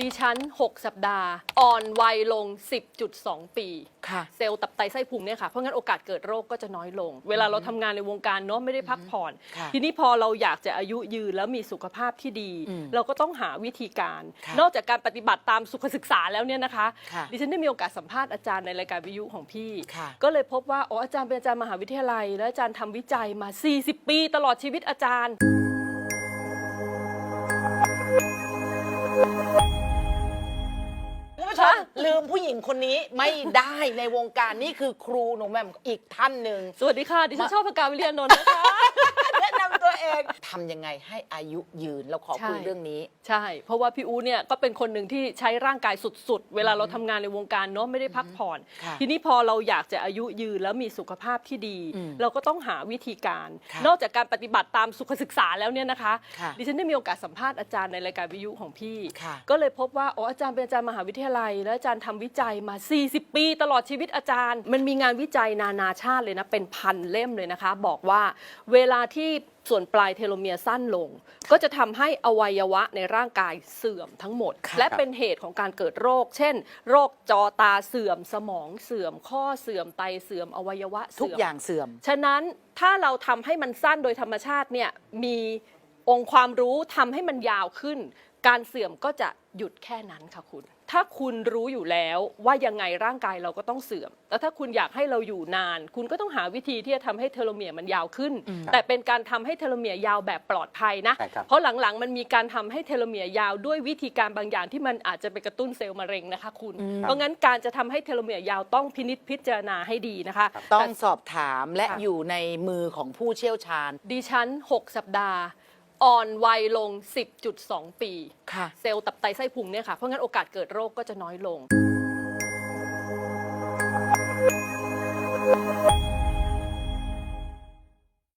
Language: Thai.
ดิฉัน 6 สัปดาห์ อ่อนวัยลง 10.2 ปี ค่ะ เซลล์ตับไตไส้พุงเนี่ยค่ะ เพราะงั้นโอกาสเกิดโรคก็จะน้อยลง เวลาเราทำงานในวงการเนาะไม่ได้พักผ่อน ค่ะทีนี้พอเราอยากจะอายุยืนแล้วมีสุขภาพที่ดี อืมเราก็ต้องหาวิธีการ ค่ะนอกจากการปฏิบัติตามสุขศึกษาแล้วเนี่ยนะคะ ค่ะดิฉันได้มีโอกาสสัมภาษณ์อาจารย์ในรายการวิทยุของพี่ ค่ะ ก็เลยพบว่าอ๋ออาจารย์เป็นอาจารย์มหาวิทยาลัย และอาจารย์ทำวิจัยมา 40 ปี ตลอดชีวิตอาจารย์ ลืมผู้หญิงคนนี้ไม่ได้ในวงการนี่คือครูหนูแหม่มอีกท่านหนึ่ง สวัสดีค่ะ ดิฉันชอบพกาวิเลียนนท์นะคะ แนะนำตัวเองทำยังไงให้อายุยืนเราขอใช่คุยเรื่องนี้ ใช่ เพราะว่าพี่อูเนี่ยก็เป็นคนหนึ่งที่ใช้ร่างกายสุดๆ เวลาเราทำงานในวงการเนาะไม่ได้พักผ่อน ค่ะทีนี้พอเราอยากจะอายุยืนแล้วมีสุขภาพที่ดี อืมเราก็ต้องหาวิธีการ ค่ะนอกจากการปฏิบัติตามสุขศึกษาแล้วเนี่ยนะคะ ค่ะดิฉันได้มีโอกาสสัมภาษณ์อาจารย์ในรายการวิทยุของพี่ ค่ะ ก็เลยพบว่าอ๋ออาจารย์เป็นอาจารย์มหาวิทยาลัย และอาจารย์ทำวิจัยมา 40 ปี ตลอดชีวิตอาจารย์ มันมีงานวิจัยนานาชาติเลยนะเป็นพันเล่มเลยนะคะ บอกว่าเวลาที่ส่วนปลายเทโลเมียร์สั้นลง ก็จะทำให้อวัยวะในร่างกายเสื่อมทั้งหมดค่ะและเป็นเหตุของการเกิดโรค เช่น โรคจอตาเสื่อมสมองเสื่อม ข้อเสื่อมไตเสื่อมอวัยวะทุกเสื่อมอย่างเสื่อม ฉะนั้นถ้าเราทำให้มันสั้นโดยธรรมชาติเนี่ยมีองค์ความรู้ทำให้มันยาวขึ้น การเสื่อมก็จะหยุดแค่นั้นค่ะคุณ ถ้าคุณรู้อยู่แล้วว่ายังไงร่างกายเราก็ต้องเสื่อม แล้วถ้าคุณอยากให้เราอยู่นาน คุณก็ต้องหาวิธีที่จะทำให้เทโลเมียร์มันยาวขึ้น แต่เป็นการทำให้เทโลเมียร์ยาวแบบปลอดภัยนะ ใช่ครับ เพราะหลังๆ มันมีการทำให้เทโลเมียร์ยาวด้วยวิธีการบางอย่างที่มันอาจจะไปกระตุ้นเซลล์มะเร็งนะคะคุณ เพราะงั้นการจะทำให้เทโลเมียร์ยาวต้องพินิจพิจารณาให้ดีนะคะ ต้องสอบถามและค่ะอยู่ในมือของผู้เชี่ยวชาญ ดิฉัน 6 สัปดาห์ อ่อนวัยลง 10.2 ปี ค่ะ เซลล์ตับไตไส้พุงเนี่ยค่ะ เพราะงั้นโอกาสเกิดโรคก็จะน้อยลง